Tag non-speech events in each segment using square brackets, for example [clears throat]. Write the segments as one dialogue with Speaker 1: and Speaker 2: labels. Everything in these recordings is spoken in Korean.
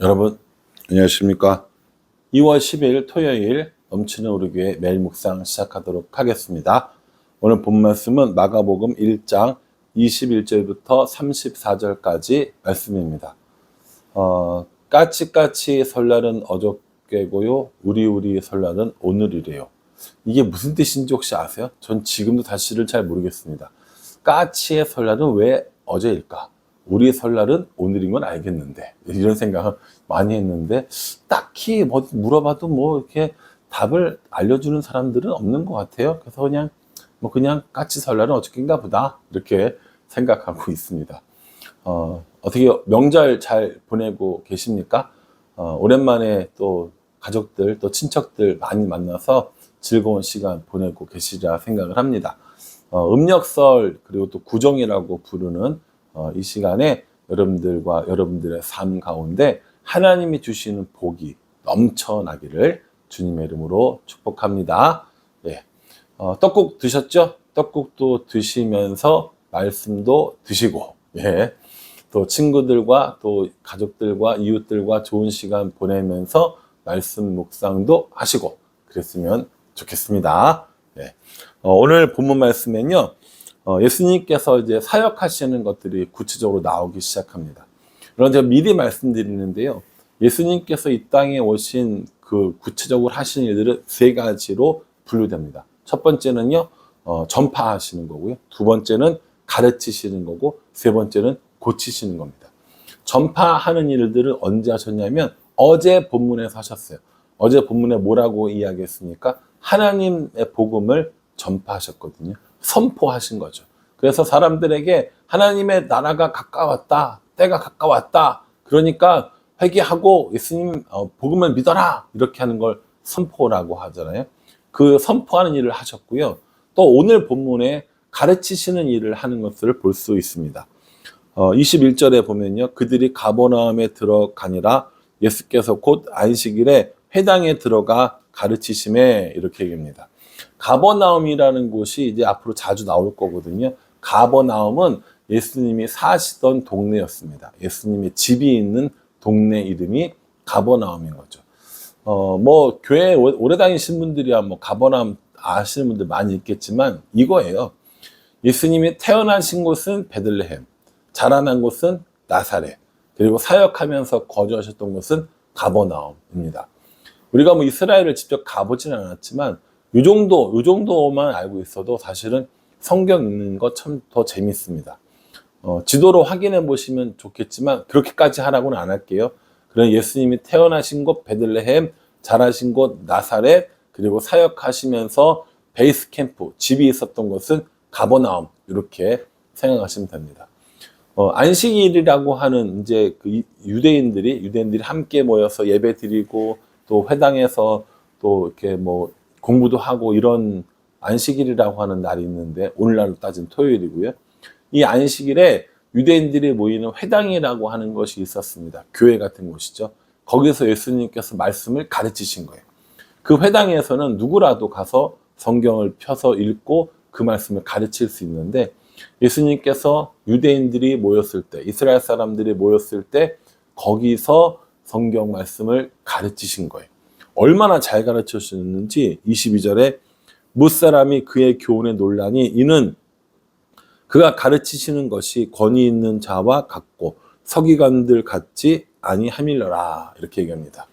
Speaker 1: 여러분 안녕하십니까? 2월 10일 토요일 넘치는 우리 교회 매일 묵상 시작하도록 하겠습니다. 오늘 본 말씀은 마가복음 1장 21절부터 34절까지 말씀입니다. 어, 까치까치 설날은 어저께고요. 우리우리 설날은 오늘이래요. 이게 무슨 뜻인지 혹시 아세요? 전 지금도 다시를 잘 모르겠습니다. 까치의 설날은 왜 어제일까? 우리 설날은 오늘인 건 알겠는데 이런 생각을 많이 했는데 딱히 뭐 물어봐도 뭐 이렇게 답을 알려주는 사람들은 없는 것 같아요. 그래서 그냥 뭐 그냥 까치 설날은 어저께인가 보다 이렇게 생각하고 [laughs] 있습니다. 어, 어떻게 명절 잘 보내고 계십니까? 어, 오랜만에 또 가족들 또 친척들 많이 만나서 즐거운 시간 보내고 계시리라 생각을 합니다. 어, 음력설 그리고 또 구정이라고 부르는 어, 이 시간에 여러분들과 여러분들의 삶 가운데 하나님이 주시는 복이 넘쳐나기를 주님의 이름으로 축복합니다. 예. 어, 떡국 드셨죠? 떡국도 드시면서 말씀도 드시고, 예. 또 친구들과 또 가족들과 이웃들과 좋은 시간 보내면서 말씀 묵상도 하시고 그랬으면 좋겠습니다. 예. 어, 오늘 본문 말씀엔요. 어, 예수님께서 이제 사역하시는 것들이 구체적으로 나오기 시작합니다. 그런 제가 미리 말씀드리는데요. 예수님께서 이 땅에 오신 그 구체적으로 하시는 일들은 세 가지로 분류됩니다. 첫 번째는요, 어, 전파하시는 거고요. 두 번째는 가르치시는 거고, 세 번째는 고치시는 겁니다. 전파하는 일들을 언제 하셨냐면 어제 본문에서 하셨어요. 어제 본문에 뭐라고 이야기했습니까? 하나님의 복음을 전파하셨거든요. 선포하신 거죠. 그래서 사람들에게 하나님의 나라가 가까웠다. 때가 가까웠다. 그러니까 회개하고 예수님 어, 복음을 믿어라. 이렇게 하는 걸 선포라고 하잖아요. 그 선포하는 일을 하셨고요. 또 오늘 본문에 가르치시는 일을 하는 것을 볼 수 있습니다. 어, 21절에 보면요. 그들이 가버나움에 들어가니라 예수께서 곧 안식일에 회당에 들어가 가르치심에 이렇게 얘기합니다. 가버나움이라는 곳이 이제 앞으로 자주 나올 거거든요. 가버나움은 예수님이 사시던 동네였습니다. 예수님의 집이 있는 동네 이름이 가버나움인 거죠. 어, 뭐, 교회 오래 다니신 분들이야 뭐 가버나움 아시는 분들 많이 있겠지만 이거예요. 예수님이 태어나신 곳은 베들레헴, 자라난 곳은 나사렛, 그리고 사역하면서 거주하셨던 곳은 가버나움입니다. 우리가 뭐 이스라엘을 직접 가보지는 않았지만 요 정도, 요 정도만 알고 있어도 사실은 성경 읽는 거 참 더 재밌습니다. 어, 지도로 확인해 보시면 좋겠지만 그렇게까지 하라고는 안 할게요. 그런 예수님이 태어나신 곳 베들레헴, 자라신 곳 나사렛, 그리고 사역하시면서 베이스 캠프, 집이 있었던 곳은 가버나움 이렇게 생각하시면 됩니다. 어, 안식일이라고 하는 이제 그 유대인들이 유대인들이 함께 모여서 예배 드리고 또 회당에서 또 이렇게 뭐 공부도 하고 이런 안식일이라고 하는 날이 있는데 오늘날로 따진 토요일이고요. 이 안식일에 유대인들이 모이는 회당이라고 하는 것이 있었습니다. 교회 같은 곳이죠. 거기서 예수님께서 말씀을 가르치신 거예요. 그 회당에서는 누구라도 가서 성경을 펴서 읽고 그 말씀을 가르칠 수 있는데 예수님께서 유대인들이 모였을 때, 이스라엘 사람들이 모였을 때 거기서 성경 말씀을 가르치신 거예요. 얼마나 잘 가르쳐 주셨는지 22절에 무사람이 그의 교훈에 논란이 이는 그가 가르치시는 것이 권위 있는 자와 같고 서기관들 같지 아니함일러라 이렇게 얘기합니다.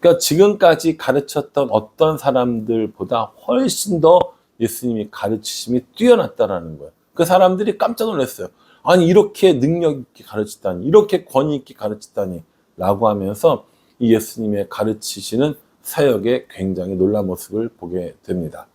Speaker 1: 그러니까 지금까지 가르쳤던 어떤 사람들보다 훨씬 더 예수님이 가르치심이 뛰어났다라는 거예요. 그 사람들이 깜짝 놀랐어요. 아니 이렇게 능력 있게 가르치다니 이렇게 권위 있게 가르치다니 라고 하면서 이 예수님의 가르치시는 사역의 굉장히 놀란 모습을 보게 됩니다.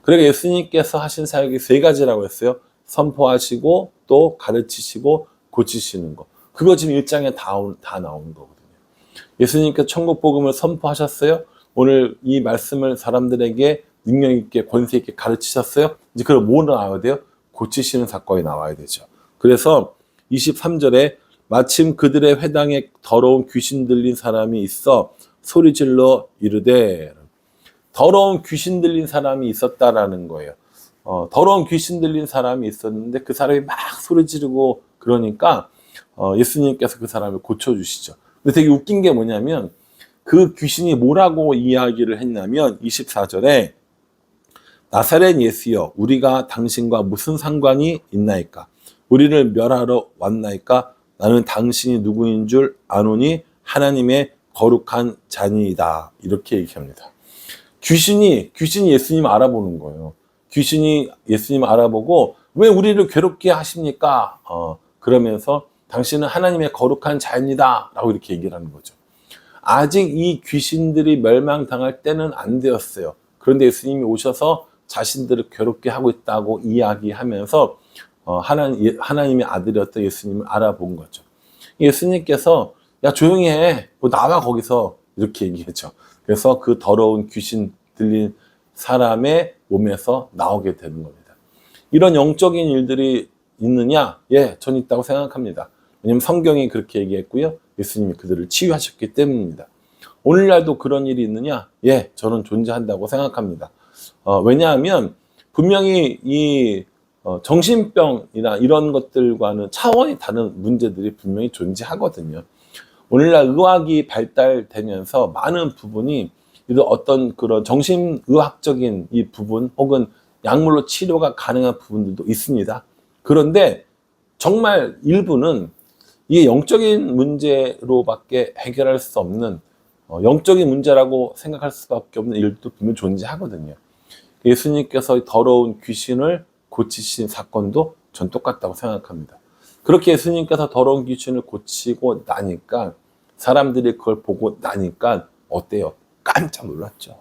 Speaker 1: 그리고 예수님께서 하신 사역이 세 가지라고 했어요. 선포하시고 또 가르치시고 고치시는 거. 그거 지금 일장에 다, 다 나오는 거거든요. 예수님께서 천국 복음을 선포하셨어요. 오늘 이 말씀을 사람들에게 능력 있게 권세 있게 가르치셨어요. 이제 그럼 뭐 나와야 돼요? 고치시는 사건이 나와야 되죠. 그래서 23절에 마침 그들의 회당에 더러운 귀신 들린 사람이 있어 소리질러 이르되 더러운 귀신 들린 사람이 있었다라는 거예요. 어, 더러운 귀신 들린 사람이 있었는데 그 사람이 막 소리 지르고 그러니까 어, 예수님께서 그 사람을 고쳐주시죠. 근데 되게 웃긴 게 뭐냐면 그 귀신이 뭐라고 이야기를 했냐면 24절에 나사렛 예수여 우리가 당신과 무슨 상관이 있나이까 우리를 멸하러 왔나이까 나는 당신이 누구인 줄 아노니 하나님의 거룩한 자니이다 이렇게 얘기합니다. 귀신이 귀신이 예수님 알아보는 거예요. 귀신이 예수님 알아보고 왜 우리를 괴롭게 하십니까? 어, 그러면서 당신은 하나님의 거룩한 자입니다 라고 이렇게 얘기를 하는 거죠. 아직 이 귀신들이 멸망당할 때는 안 되었어요. 그런데 예수님이 오셔서 자신들을 괴롭게 하고 있다고 이야기하면서 어, 하나님, 예, 하나님의 아들이었던 예수님을 알아본 거죠. 예수님께서 야 조용히 해, 뭐 나와 거기서 이렇게 얘기했죠. 그래서 그 더러운 귀신 들린 사람의 몸에서 나오게 되는 겁니다. 이런 영적인 일들이 있느냐? 예, 전 있다고 생각합니다. 왜냐하면 성경이 그렇게 얘기했고요. 예수님이 그들을 치유하셨기 때문입니다. 오늘날도 그런 일이 있느냐? 예, 저는 존재한다고 생각합니다. 어, 왜냐하면 분명히 이 어, 정신병이나 이런 것들과는 차원이 다른 문제들이 분명히 존재하거든요. 오늘날 의학이 발달되면서 많은 부분이 이런 어떤 그런 정신의학적인 이 부분 혹은 약물로 치료가 가능한 부분들도 있습니다. 그런데 정말 일부는 이게 영적인 문제로밖에 해결할 수 없는 어, 영적인 문제라고 생각할 수밖에 없는 일도 분명 존재하거든요. 예수님께서 더러운 귀신을 고치신 사건도 전 똑같다고 생각합니다. 그렇게 예수님께서 더러운 귀신을 고치고 나니까 사람들이 그걸 보고 나니까 어때요? 깜짝 놀랐죠.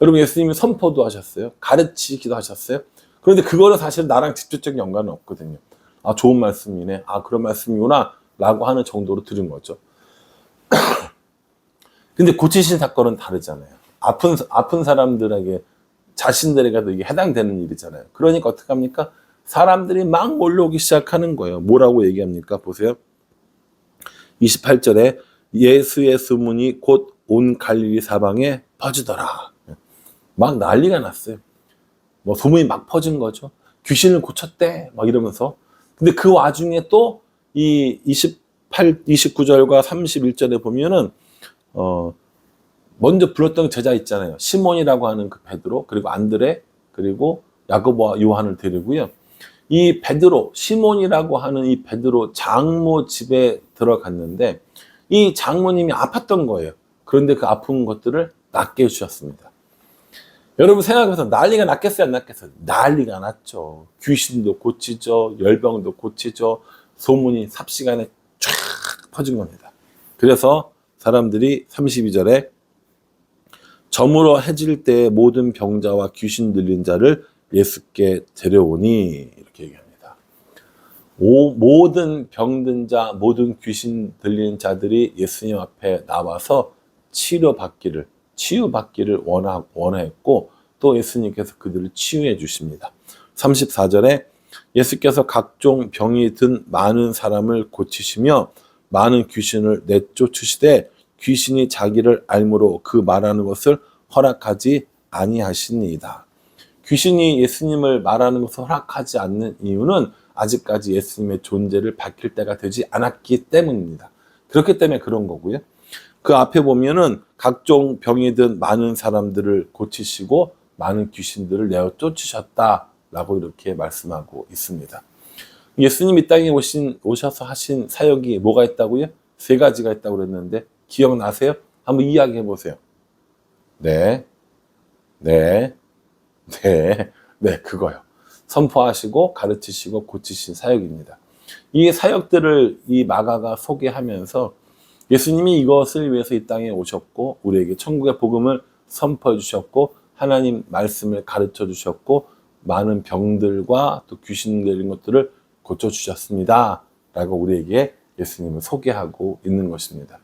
Speaker 1: 여러분 예수님이 선포도 하셨어요. 가르치기도 하셨어요. 그런데 그거는 사실 나랑 직접적인 연관은 없거든요. 아 좋은 말씀이네. 아 그런 말씀이구나. 라고 하는 정도로 들은 거죠. [clears throat] 근데 고치신 사건은 다르잖아요. 아픈 아픈 사람들에게 자신들에게도 이게 해당되는 일이잖아요. 그러니까 어떻게 합니까? 사람들이 막 몰려오기 시작하는 거예요. 뭐라고 얘기합니까? 보세요. 28절에 예수의 소문이 곧 온 갈릴리 사방에 퍼지더라. 막 난리가 났어요. 뭐 소문이 막 퍼진 거죠. 귀신을 고쳤대. 막 이러면서. 근데 그 와중에 또 이 28, 29절과 31절에 보면은 어 먼저 불렀던 제자 있잖아요. 시몬이라고 하는 그 베드로 그리고 안드레 그리고 야고보와 요한을 데리고요. 이 베드로 시몬이라고 하는 이 베드로 장모 집에 들어갔는데 이 장모님이 아팠던 거예요. 그런데 그 아픈 것들을 낫게 해주셨습니다. 여러분 생각해서 난리가 났겠어요, 안 났겠어요? 난리가 났죠. 귀신도 고치죠, 열병도 고치죠, 소문이 삽시간에 쫙 퍼진 겁니다. 그래서 사람들이 32절에 점으로 해질 때 모든 병자와 귀신 들린 자를 예수께 데려오니 이렇게 얘기합니다. 오, 모든 병든 자, 모든 귀신 들린 자들이 예수님 앞에 나와서 치료받기를 치유받기를 원하, 원했고 또 예수님께서 그들을 치유해 주십니다. 34절에 예수께서 각종 병이 든 많은 사람을 고치시며 많은 귀신을 내쫓으시되 귀신이 자기를 알므로 그 말하는 것을 허락하지 아니하시니이다. 귀신이 예수님을 말하는 것을 허락하지 않는 이유는 아직까지 예수님의 존재를 밝힐 때가 되지 않았기 때문입니다. 그렇기 때문에 그런 거고요. 그 앞에 보면은 각종 병이 든 많은 사람들을 고치시고 많은 귀신들을 내어 쫓으셨다라고 이렇게 말씀하고 있습니다. 예수님 이 땅에 오신, 오셔서 하신 사역이 뭐가 있다고요? 세 가지가 있다고 그랬는데 기억나세요? 한번 이야기해 보세요. 네, 네, [laughs] 네, 네, 그거요. 선포하시고 가르치시고 고치신 사역입니다. 이 사역들을 이 마가가 소개하면서 예수님이 이것을 위해서 이 땅에 오셨고 우리에게 천국의 복음을 선포해 주셨고 하나님 말씀을 가르쳐 주셨고 많은 병들과 또 귀신 들린 것들을 고쳐 주셨습니다. 라고 우리에게 예수님을 소개하고 있는 것입니다.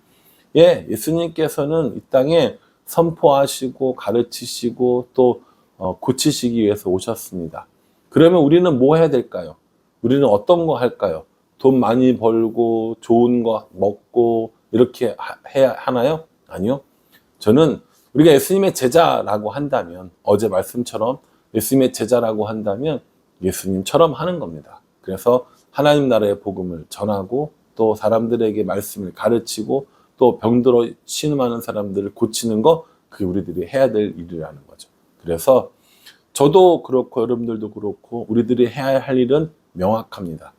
Speaker 1: 예, 예수님께서는 이 땅에 선포하시고 가르치시고 또 어, 고치시기 위해서 오셨습니다. 그러면 우리는 뭐 해야 될까요? 우리는 어떤 거 할까요? 돈 많이 벌고 좋은 거 먹고 이렇게 해야 하나요? 아니요. 저는 우리가 예수님의 제자라고 한다면 어제 말씀처럼 예수님의 제자라고 한다면 예수님처럼 하는 겁니다. 그래서 하나님 나라의 복음을 전하고 또 사람들에게 말씀을 가르치고 또또 병들어 신음하는 사람들을 고치는 거 그게 우리들이 해야 될 일이라는 거죠. 그래서 저도 그렇고 여러분들도 그렇고 우리들이 해야 할 일은 명확합니다.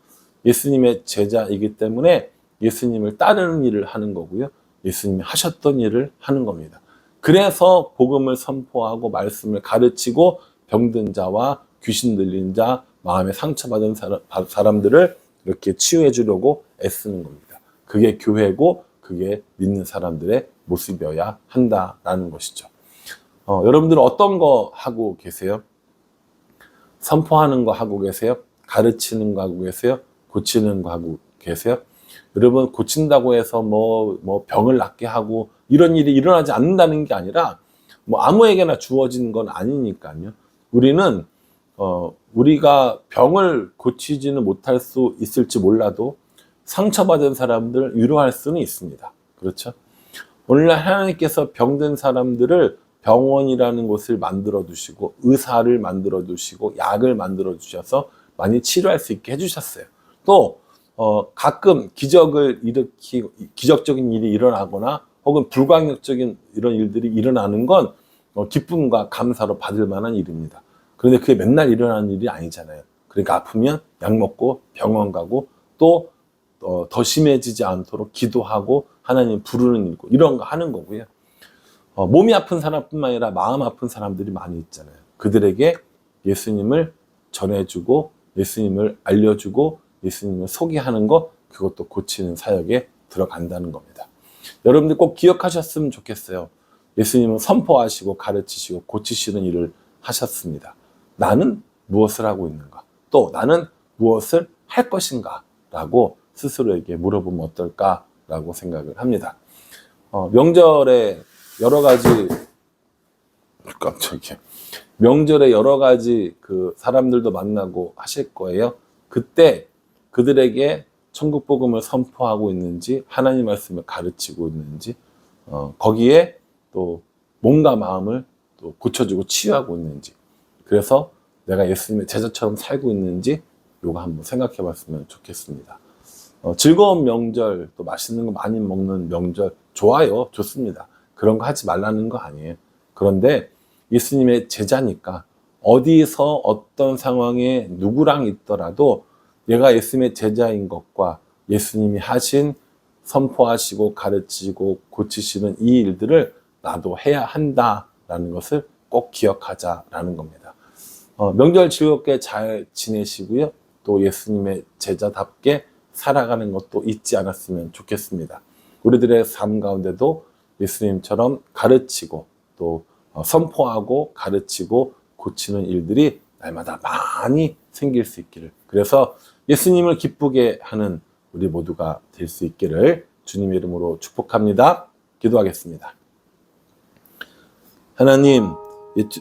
Speaker 1: 예수님의 제자이기 때문에 예수님을 따르는 일을 하는 거고요. 예수님이 하셨던 일을 하는 겁니다. 그래서 복음을 선포하고 말씀을 가르치고 병든 자와 귀신 들린 자, 마음에 상처받은 사람, 사람들을 이렇게 치유해 주려고 애쓰는 겁니다. 그게 교회고 그게 믿는 사람들의 모습이어야 한다라는 것이죠. 어, 여러분들은 어떤 거 하고 계세요? 선포하는 거 하고 계세요? 가르치는 거 하고 계세요? 고치는 거 하고 계세요? 여러분 고친다고 해서 뭐, 뭐 병을 낫게 하고 이런 일이 일어나지 않는다는 게 아니라 뭐 아무에게나 주어진 건 아니니까요. 우리는 어, 우리가 병을 고치지는 못할 수 있을지 몰라도 상처받은 사람들을 위로할 수는 있습니다. 그렇죠? 오늘날 하나님께서 병든 사람들을 병원이라는 곳을 만들어 두시고 의사를 만들어 두시고 약을 만들어 주셔서 많이 치료할 수 있게 해주셨어요. 또 어, 가끔 기적을 일으키 기적적인 일이 일어나거나 혹은 불가역적인 이런 일들이 일어나는 건 어, 기쁨과 감사로 받을 만한 일입니다. 그런데 그게 맨날 일어나는 일이 아니잖아요. 그러니까 아프면 약 먹고 병원 가고 또 어, 더 심해지지 않도록 기도하고 하나님 부르는 일고 이런 거 하는 거고요. 어, 몸이 아픈 사람뿐만 아니라 마음 아픈 사람들이 많이 있잖아요. 그들에게 예수님을 전해주고 예수님을 알려주고 예수님을 소개하는 것 그것도 고치는 사역에 들어간다는 겁니다. 여러분들 꼭 기억하셨으면 좋겠어요. 예수님은 선포하시고 가르치시고 고치시는 일을 하셨습니다. 나는 무엇을 하고 있는가? 또 나는 무엇을 할 것인가? 라고 스스로에게 물어보면 어떨까라고 생각을 합니다. 어, 명절에 여러 가지 깜짝이야. 명절에 여러 가지 그 사람들도 만나고 하실 거예요. 그때 그들에게 천국 복음을 선포하고 있는지 하나님 말씀을 가르치고 있는지 어, 거기에 또 몸과 마음을 또 고쳐주고 치유하고 있는지 그래서 내가 예수님의 제자처럼 살고 있는지 요거 한번 생각해 봤으면 좋겠습니다. 어, 즐거운 명절 또 맛있는 거 많이 먹는 명절 좋아요 좋습니다. 그런 거 하지 말라는 거 아니에요. 그런데 예수님의 제자니까 어디서 어떤 상황에 누구랑 있더라도 얘가 예수님의 제자인 것과 예수님이 하신 선포하시고 가르치고 고치시는 이 일들을 나도 해야 한다라는 것을 꼭 기억하자라는 겁니다. 어, 명절 즐겁게 잘 지내시고요. 또 예수님의 제자답게 살아가는 것도 잊지 않았으면 좋겠습니다. 우리들의 삶 가운데도 예수님처럼 가르치고 또 어, 선포하고 가르치고 고치는 일들이 날마다 많이 생길 수 있기를. 그래서 예수님을 기쁘게 하는 우리 모두가 될 수 있기를 주님의 이름으로 축복합니다. 기도하겠습니다. 하나님,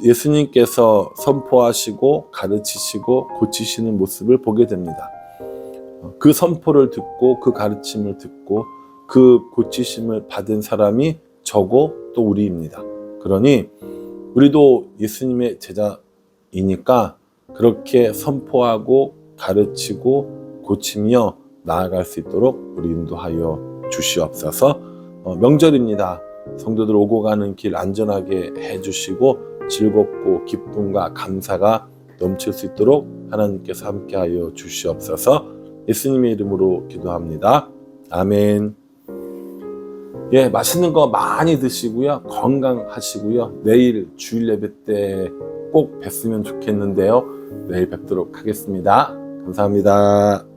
Speaker 1: 예수님께서 선포하시고 가르치시고 고치시는 모습을 보게 됩니다. 그 선포를 듣고 그 가르침을 듣고 그 고치심을 받은 사람이 저고 또 우리입니다. 그러니 우리도 예수님의 제자이니까 그렇게 선포하고 가르치고 고치며 나아갈 수 있도록 우리 인도하여 주시옵소서. 어, 명절입니다. 성도들 오고 가는 길 안전하게 해주시고 즐겁고 기쁨과 감사가 넘칠 수 있도록 하나님께서 함께하여 주시옵소서. 예수님의 이름으로 기도합니다. 아멘. 예, 맛있는 거 많이 드시고요. 건강하시고요. 내일 주일 예배 때 꼭 뵀으면 좋겠는데요. 내일 뵙도록 하겠습니다. 감사합니다.